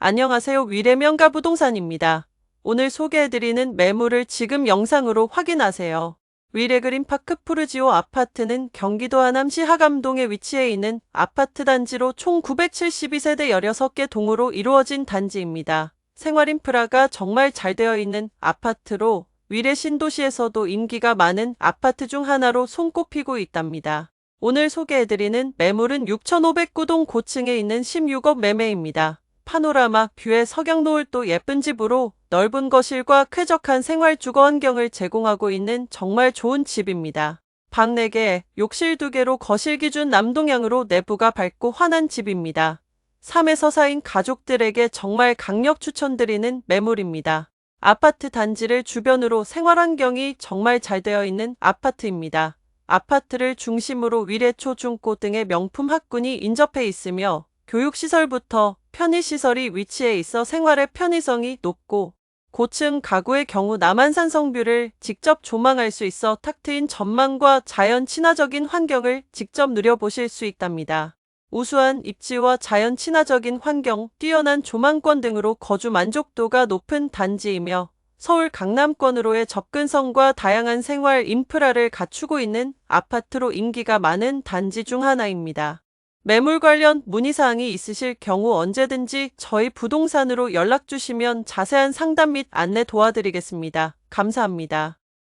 안녕하세요. 위례명가 부동산입니다. 오늘 소개해드리는 매물을 지금 영상으로 확인하세요. 위례 그린파크 푸르지오 아파트는 경기도 하남시 하감동에 위치해 있는 아파트 단지로 총 972세대 16개 동으로 이루어진 단지입니다. 생활 인프라가 정말 잘 되어 있는 아파트로 위례 신도시에서도 인기가 많은 아파트 중 하나로 손꼽히고 있답니다. 오늘 소개해드리는 매물은 6,509동 고층에 있는 16억 매매입니다. 파노라마 뷰의 석양 노을도 예쁜 집으로 넓은 거실과 쾌적한 생활 주거 환경을 제공하고 있는 정말 좋은 집입니다. 방 4개, 욕실 2개로 거실 기준 남동향으로 내부가 밝고 환한 집입니다. 3에서 4인 가족들에게 정말 강력 추천드리는 매물입니다. 아파트 단지를 주변으로 생활 환경이 정말 잘 되어 있는 아파트입니다. 아파트를 중심으로 위례초 중고 등의 명품 학군이 인접해 있으며 교육시설부터 편의시설이 위치해 있어 생활의 편의성이 높고 고층 가구의 경우 남한산 성뷰를 직접 조망할 수 있어 탁 트인 전망과 자연 친화적인 환경을 직접 누려보실 수 있답니다. 우수한 입지와 자연 친화적인 환경, 뛰어난 조망권 등으로 거주 만족도가 높은 단지이며 서울 강남권으로의 접근성과 다양한 생활 인프라를 갖추고 있는 아파트로 인기가 많은 단지 중 하나입니다. 매물 관련 문의사항이 있으실 경우 언제든지 저희 부동산으로 연락 주시면 자세한 상담 및 안내 도와드리겠습니다. 감사합니다.